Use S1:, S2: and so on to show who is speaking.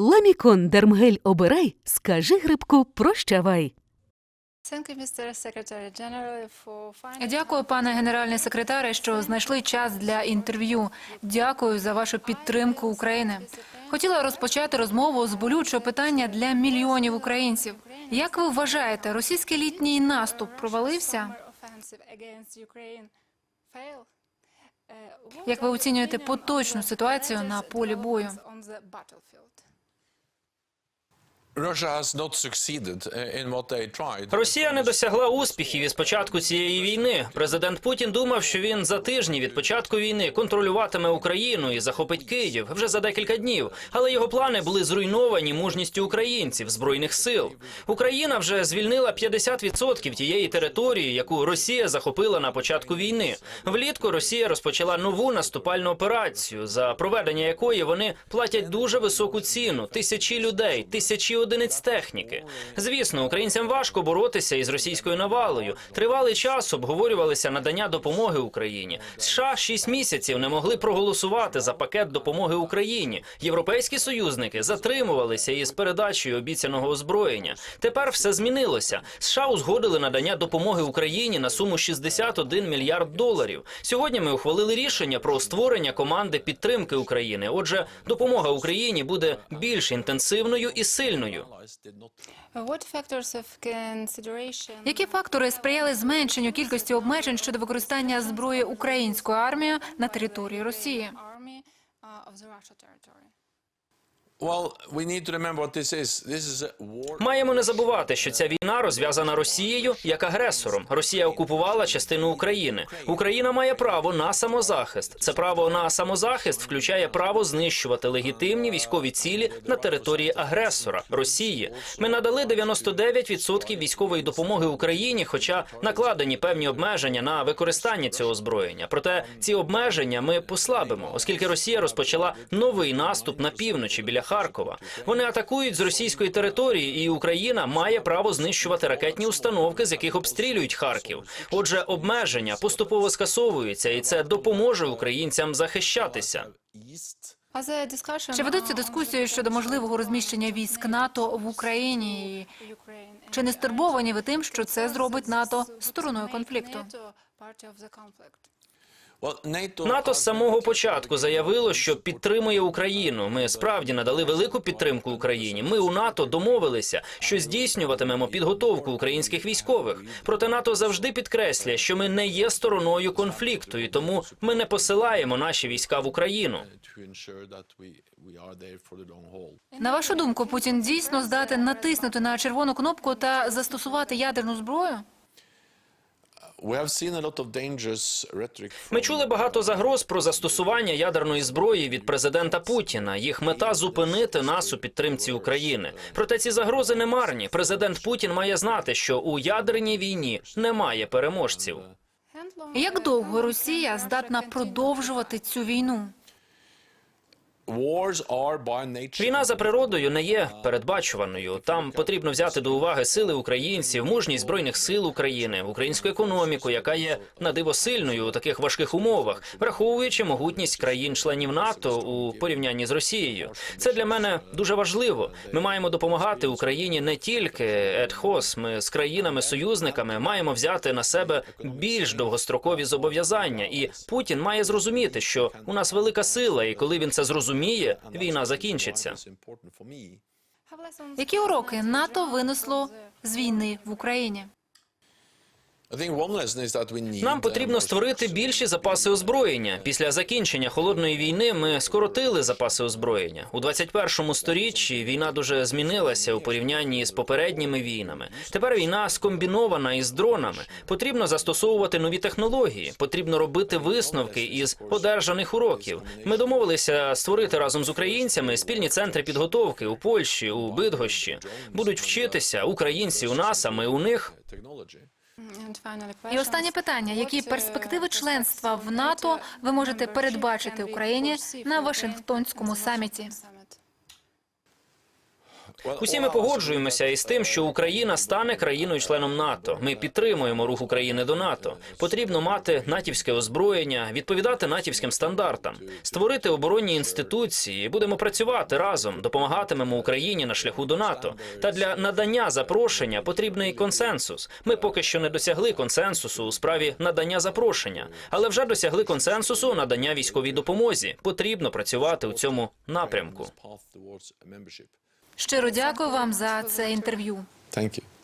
S1: Ламікон Дермгель обирай, скажи грибку прощавай.
S2: Дякую, пане генеральний секретаре, що знайшли час для інтерв'ю. Дякую за вашу підтримку України. Хотіла розпочати розмову з болючого питання для мільйонів українців. Як ви вважаєте, російський літній наступ провалився?
S3: Як ви оцінюєте поточну ситуацію на полі бою?
S4: Росія не досягла успіхів із початку цієї війни. Президент Путін думав, що він за тижні від початку війни контролюватиме Україну і захопить Київ вже за декілька днів. Але його плани були зруйновані мужністю українців збройних сил. Україна вже звільнила 50% тієї території, яку Росія захопила на початку війни. Влітку Росія розпочала нову наступальну операцію, за проведення якої вони платять дуже високу ціну тисячі людей, тисячі одиниць техніки. Звісно, українцям важко боротися із російською навалою. Тривалий час обговорювалися надання допомоги Україні. США шість місяців не могли проголосувати за пакет допомоги Україні. Європейські союзники затримувалися із передачею обіцяного озброєння. Тепер все змінилося. США узгодили надання допомоги Україні на суму 61 мільярд доларів. Сьогодні ми ухвалили рішення про створення команди підтримки України. Отже, допомога Україні буде більш інтенсивною і сильною.
S2: Які фактори сприяли зменшенню кількості обмежень щодо використання зброї українською армією на території Росії?
S4: Маємо не забувати, що ця війна розв'язана Росією як агресором. Росія окупувала частину України. Україна має право на самозахист. Це право на самозахист включає право знищувати легітимні військові цілі на території агресора Росії. Ми надали 99% військової допомоги Україні, хоча накладені певні обмеження на використання цього озброєння. Проте ці обмеження ми послабимо, оскільки Росія розпочала новий наступ на півночі біля Харкова. Вони атакують з російської території, і Україна має право знищувати ракетні установки, з яких обстрілюють Харків. Отже, обмеження поступово скасовуються, і це допоможе українцям захищатися.
S2: Чи ведуться дискусії щодо можливого розміщення військ НАТО в Україні? Чи не стурбовані ви тим, що це зробить НАТО стороною конфлікту?
S4: НАТО з самого початку заявило, що підтримує Україну. Ми справді надали велику підтримку Україні. Ми у НАТО домовилися, що здійснюватимемо підготовку українських військових. Проте НАТО завжди підкреслює, що ми не є стороною конфлікту, і тому ми не посилаємо наші війська в Україну.
S2: На вашу думку, Путін дійсно здатен натиснути на червону кнопку та застосувати ядерну зброю?
S4: Ми чули багато загроз про застосування ядерної зброї від президента Путіна. Їх мета зупинити нас у підтримці України. Проте ці загрози не марні. Президент Путін має знати, що у ядерній війні немає переможців.
S2: Як довго Росія здатна продовжувати цю війну?
S4: Війна за природою не є передбачуваною. Там потрібно взяти до уваги сили українців, мужність збройних сил України, українську економіку, яка є на диво сильною у таких важких умовах, враховуючи могутність країн-членів НАТО у порівнянні з Росією. Це для мене дуже важливо. Ми маємо допомагати Україні не тільки ЕДХОС. Ми з країнами-союзниками маємо взяти на себе більш довгострокові зобов'язання. І Путін має зрозуміти, що у нас велика сила, і коли він це зрозуміє, війна закінчиться.
S2: Які уроки НАТО винесло з війни в Україні?
S4: Нам
S5: uh,
S4: потрібно створити більші запаси озброєння. Після закінчення холодної війни ми скоротили запаси озброєння. У 21-му сторіччі війна дуже змінилася у порівнянні з попередніми війнами. Тепер війна скомбінована із дронами. Потрібно застосовувати нові технології. Потрібно робити висновки із одержаних уроків. Ми домовилися створити разом з українцями спільні центри підготовки у Польщі, у Бидгощі. Будуть вчитися українці у нас, а ми у них.
S2: І останнє питання: які перспективи членства в НАТО ви можете передбачити Україні на Вашингтонському саміті?
S4: Усі ми погоджуємося із тим, що Україна стане країною-членом НАТО. Ми підтримуємо рух України до НАТО. Потрібно мати натівське озброєння, відповідати натівським стандартам, створити оборонні інституції. Будемо працювати разом, допомагатимемо Україні на шляху до НАТО. Та для надання запрошення потрібний консенсус. Ми поки що не досягли консенсусу у справі надання запрошення, але вже досягли консенсусу надання військовій допомозі. Потрібно працювати у цьому напрямку.
S2: Щиро дякую вам за це інтерв'ю.
S5: Thank.